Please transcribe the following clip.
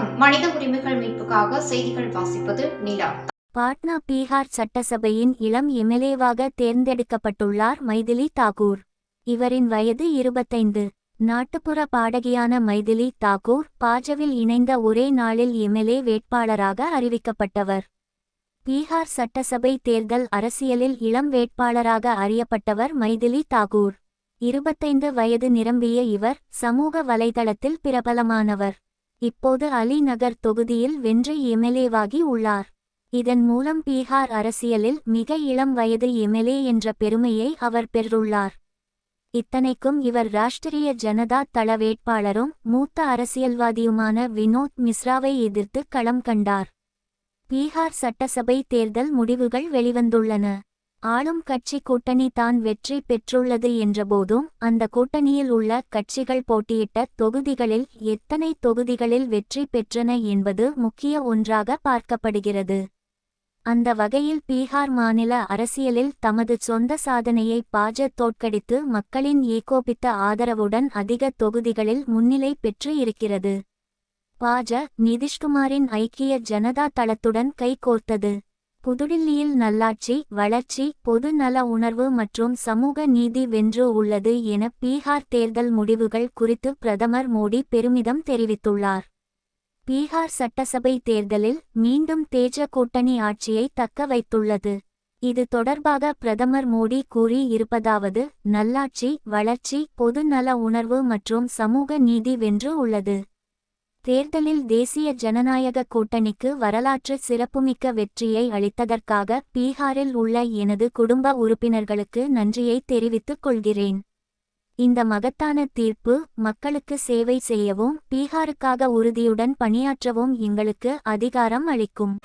மனித உரிமைகள் மீட்புக்காக செய்திகள் வாசிப்பது நிலா. பாட்னா பீகார் சட்டசபையின் இளம் எம்எல்ஏவாக தேர்ந்தெடுக்கப்பட்டுள்ளார் மைதிலி தாகூர். இவரின் வயது இருபத்தைந்து. நாட்டுப்புற பாடகியான மைதிலி தாகூர் பாஜவில் இணைந்த ஒரே நாளில் எம்எல்ஏ வேட்பாளராக அறிவிக்கப்பட்டவர். பீகார் சட்டசபை தேர்தல் அரசியலில் இளம் வேட்பாளராக அறியப்பட்டவர் மைதிலி தாகூர். இருபத்தைந்து வயது நிரம்பிய இவர் சமூக வலைதளத்தில் பிரபலமானவர். இப்போது அலி நகர் தொகுதியில் வென்று எம்எல்ஏவாகி உள்ளார். இதன் மூலம் பீகார் அரசியலில் மிக இளம் வயது எம்எல்ஏ என்ற பெருமையை அவர் பெற்றுள்ளார். இத்தனைக்கும் இவர் ராஷ்டிரிய ஜனதா தள வேட்பாளரும் மூத்த அரசியல்வாதியுமான வினோத் மிஸ்ராவை எதிர்த்து களம் கண்டார். பீகார் சட்டசபை தேர்தல் முடிவுகள் வெளிவந்துள்ளன. ஆளும் கட்சி கூட்டணி தான் வெற்றி பெற்றுள்ளது என்றபோதும் அந்த கூட்டணியில் உள்ள கட்சிகள் போட்டியிட்ட தொகுதிகளில் எத்தனை தொகுதிகளில் வெற்றி பெற்றன என்பது முக்கிய ஒன்றாக பார்க்கப்படுகிறது. அந்த வகையில் பீகார் மாநில அரசியலில் தமது சொந்த சாதனையை பாஜ தோற்கடித்து மக்களின் ஏகோபித்த ஆதரவுடன் அதிக தொகுதிகளில் முன்னிலை பெற்று இருக்கிறது. பாஜ நிதிஷ்குமாரின் ஐக்கிய ஜனதா தளத்துடன் கைகோர்த்தது புதுடில்லியில் நல்லாட்சி வளர்ச்சி பொது நல உணர்வு மற்றும் சமூக நீதி வென்று உள்ளது என பீகார் தேர்தல் முடிவுகள் குறித்து பிரதமர் மோடி பெருமிதம் தெரிவித்துள்ளார். பீகார் சட்டசபை தேர்தலில் மீண்டும் தேஜ கூட்டணி ஆட்சியை தக்க வைத்துள்ளது. இது தொடர்பாக பிரதமர் மோடி கூறி இருப்பதாவது நல்லாட்சி வளர்ச்சி பொது நல உணர்வு மற்றும் சமூக நீதி வென்று உள்ளது. தேர்தலில் தேசிய ஜனநாயக கூட்டணிக்கு வரலாற்று சிறப்புமிக்க வெற்றியை அளித்ததற்காக பீகாரில் உள்ள எனது குடும்ப உறுப்பினர்களுக்கு நன்றியை தெரிவித்துக் கொள்கிறேன். இந்த மகத்தான தீர்ப்பு மக்களுக்கு சேவை செய்யவும் பீகாருக்காக உறுதியுடன் பணியாற்றவும் எங்களுக்கு அதிகாரம் அளிக்கும்.